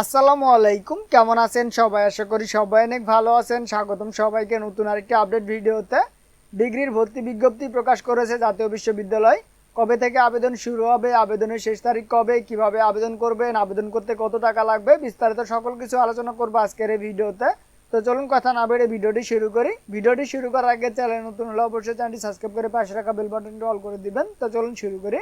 আসসালামু আলাইকুম। কেমন আছেন সবাই? আশা করি সবাই অনেক ভালো আছেন। স্বাগতম সবাইকে নতুন আরেকটি আপডেট ভিডিওতে। ডিগ্রির ভর্তি বিজ্ঞপ্তি প্রকাশ করেছে জাতীয় বিশ্ববিদ্যালয়। কবে থেকে আবেদন শুরু হবে? আবেদনের শেষ তারিখ কবে? কীভাবে আবেদন করবেন? আবেদন করতে কত টাকা লাগবে? বিস্তারিত সকল কিছু আলোচনা করব আজকের এই ভিডিওতে। তো চলুন কথা না বেড়ে ভিডিওটি শুরু করি। ভিডিওটি শুরু করার আগে চ্যানেল নতুন হলে অবশ্যই চ্যানেলটি সাবস্ক্রাইব করে পাশে রাখা বেল বাটনটি অল করে দিবেন। তো চলুন শুরু করি।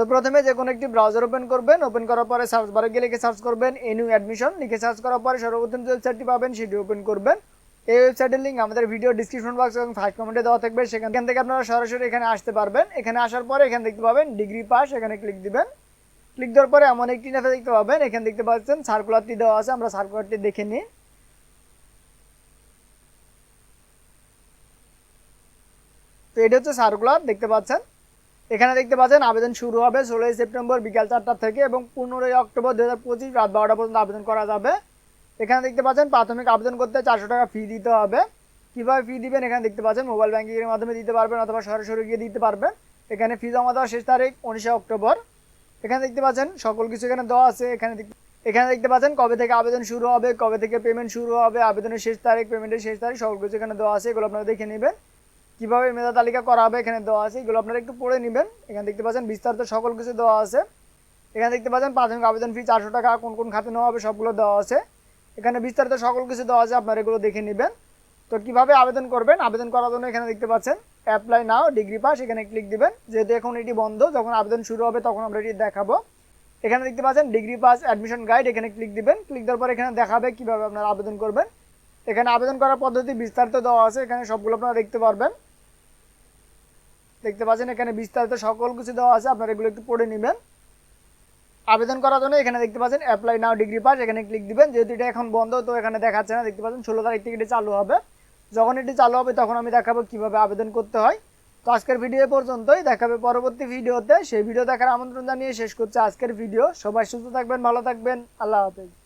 তো প্রথমে যে কোনো একটি ব্রাউজার ওপেন করবেন ওপেন করার পরে সার্চ বারে গিয়ে লিখে সার্চ করবেন এনিউ অ্যাডমিশন লিখে সার্চ করার পরে সর্বপ্রথম যে ওয়েবসাইটটি পাবেন, সেটি ওপেন করবেন। এই ওয়েবসাইটের লিঙ্ক আমাদের ভিডিও ডিসক্রিপশন বক্স এবং ফার্স্ট কমেন্টে দেওয়া থাকবে। সেখান থেকে আপনারা সরাসরি এখানে আসতে পারবেন। এখানে আসার পরে এখানে দেখতে পাবেন ডিগ্রি পাস এখানে ক্লিক দিবেন। ক্লিক দেওয়ার পরে এমন একটি নেতা দেখতে পাবেন। এখানে দেখতে পাচ্ছেন সার্কুলারটি দেওয়া আছে, আমরা সার্কুলারটি দেখে নিই। তো এটা হচ্ছে সার্কুলার দেখতে পাচ্ছেন। এখানে দেখতে পাচ্ছেন আবেদন শুরু হবে ষোলোই সেপ্টেম্বর বিকাল চারটা থেকে এবং পনেরোই অক্টোবর দু হাজার পঁচিশ রাত বারোটা পর্যন্ত আবেদন করা যাবে। এখানে দেখতে পাচ্ছেন প্রাথমিক আবেদন করতে চারশো টাকা ফি দিতে হবে। কীভাবে ফি দিবেন এখানে দেখতে পাচ্ছেন মোবাইল ব্যাঙ্কিংয়ের মাধ্যমে দিতে পারবেন অথবা সরাসরি গিয়ে দিতে পারবেন। এখানে ফি জমা দেওয়ার শেষ তারিখ উনিশে অক্টোবর। এখানে দেখতে পাচ্ছেন সকল কিছু এখানে দেওয়া আছে। এখানে এখানে দেখতে পাচ্ছেন কবে থেকে আবেদন শুরু হবে, কবে থেকে পেমেন্ট শুরু হবে, আবেদনের শেষ তারিখ পেমেন্টের শেষ তারিখ, সকল কিছু এখানে দেওয়া আছে। এগুলো আপনারা দেখে নেবেন। কীভাবে মেধা তালিকা করা হবে এখানে দেওয়া আছে, এগুলো আপনারা একটু পড়ে নেবেন। এখানে দেখতে পাচ্ছেন বিস্তারিত সকল কিছু দেওয়া আছে। এখানে দেখতে পাচ্ছেন প্রাথমিক আবেদন ফি চারশো টাকা, কোন কোন খাতে নেওয়া হবে সবগুলো দেওয়া আছে। এখানে বিস্তারিত সকল কিছু দেওয়া আছে, আপনারা এগুলো দেখে নেবেন। তো কীভাবে আবেদন করবেন? আবেদন করার জন্য এখানে দেখতে পাচ্ছেন অ্যাপ্লাই নাও ডিগ্রি পাস এখানে ক্লিক দিবেন। যেহেতু এখন এটি বন্ধ, যখন আবেদন শুরু হবে তখন আমরা এটি দেখাবো। এখানে দেখতে পাচ্ছেন ডিগ্রি পাস অ্যাডমিশন গাইড এখানে ক্লিক দিবেন। ক্লিক দেওয়ার পর এখানে দেখাবে কীভাবে আপনারা আবেদন করবেন। এখানে আবেদন করার পদ্ধতি বিস্তারিত দেওয়া আছে, এখানে সবগুলো আপনারা দেখতে পারবেন। দেখতে পাচ্ছেন, এখানে বিস্তারিত সকল কিছু দেওয়া আছে, আপনারা এগুলো একটু পড়ে নেবেন। আবেদন করার জন্য এখানে দেখতে পাচ্ছেন অ্যাপ্লাই নাও ডিগ্রি পাস এখানে ক্লিক দিবেন, যেহেতু এটা এখন বন্ধ, তো এখানে দেখাচ্ছে না, দেখতে পাচ্ছেন, ষোলো তারিখ থেকে এটি চালু হবে। যখন এটি চালু হবে, তখন আমি দেখাবো কীভাবে আবেদন করতে হয়। তো আজকের ভিডিও পর্যন্তই, দেখাবে পরবর্তী ভিডিওতে সেই ভিডিও দেখার আমন্ত্রণ জানিয়ে শেষ করছে আজকের ভিডিও সবাই সুস্থ থাকবেন, ভালো থাকবেন, আল্লাহ হাফেজ।